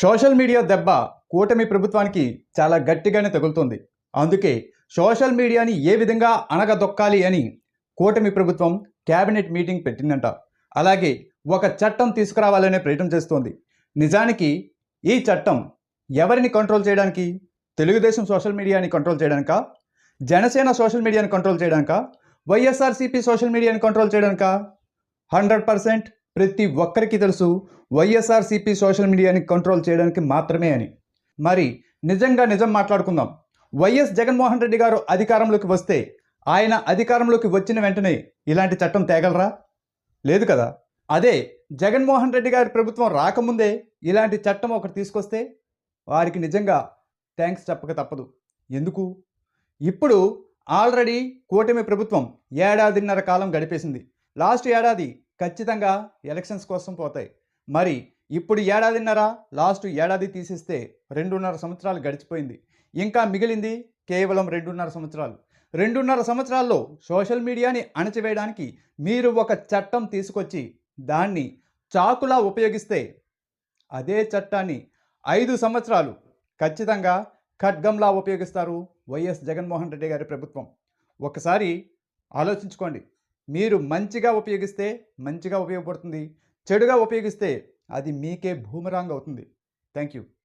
Social media దెబ్బ కూటమి ప్రభుత్వానికి చాలా గట్టిగానే తగులుతుంది. అందుకే సోషల్ మీడియాని ఏ విధంగా అణగదొక్కాలి అని కూటమి ప్రభుత్వం కేబినెట్ మీటింగ్ పెట్టిందంట. అలాగే ఒక చట్టం తీసుకురావాలనే ప్రయత్నం చేస్తోంది. నిజానికి ఈ చట్టం ఎవరిని కంట్రోల్ చేయడానికి? తెలుగుదేశం సోషల్ మీడియాని కంట్రోల్ చేయడానిక? జనసేన సోషల్ మీడియాని కంట్రోల్ చేయడానిక? వైఎస్ఆర్సీపీ సోషల్ మీడియాని కంట్రోల్ చేయడానిక? హండ్రెడ్ పర్సెంట్ ప్రతి ఒక్కరికి తెలుసు వైఎస్ఆర్సీపీ సోషల్ మీడియాని కంట్రోల్ చేయడానికి మాత్రమే అని. మరి నిజంగా నిజం మాట్లాడుకుందాం. వైఎస్ జగన్మోహన్ రెడ్డి గారు అధికారంలోకి వస్తే ఆయన అధికారంలోకి వచ్చిన వెంటనే ఇలాంటి చట్టం తేగలరా? లేదు కదా. అదే జగన్మోహన్ రెడ్డి గారి ప్రభుత్వం రాకముందే ఇలాంటి చట్టం ఒకటి తీసుకొస్తే వారికి నిజంగా థ్యాంక్స్ చెప్పక తప్పదు. ఎందుకు? ఇప్పుడు ఆల్రెడీ కూటమి ప్రభుత్వం ఏడాదిన్నర కాలం గడిపేసింది. లాస్ట్ ఏడాది ఖచ్చితంగా ఎలక్షన్స్ కోసం పోతాయి. మరి ఇప్పుడు ఏడాదిన్నర లాస్ట్ ఏడాది తీసేస్తే రెండున్నర సంవత్సరాలు గడిచిపోయింది. ఇంకా మిగిలింది కేవలం రెండున్నర సంవత్సరాలు. రెండున్నర సంవత్సరాల్లో సోషల్ మీడియాని అణచివేయడానికి మీరు ఒక చట్టం తీసుకొచ్చి దాన్ని చాకులా ఉపయోగిస్తే అదే చట్టాన్ని ఐదు సంవత్సరాలు ఖచ్చితంగా ఖడ్గంలా ఉపయోగిస్తారు వైఎస్ జగన్మోహన్ రెడ్డి గారి ప్రభుత్వం. ఒకసారి ఆలోచించుకోండి. మీరు మంచిగా ఉపయోగిస్తే మంచిగా ఉపయోగపడుతుంది చెడుగా ఉపయోగిస్తే అది మీకే భూమరాంగ్ అవుతుంది. Thank you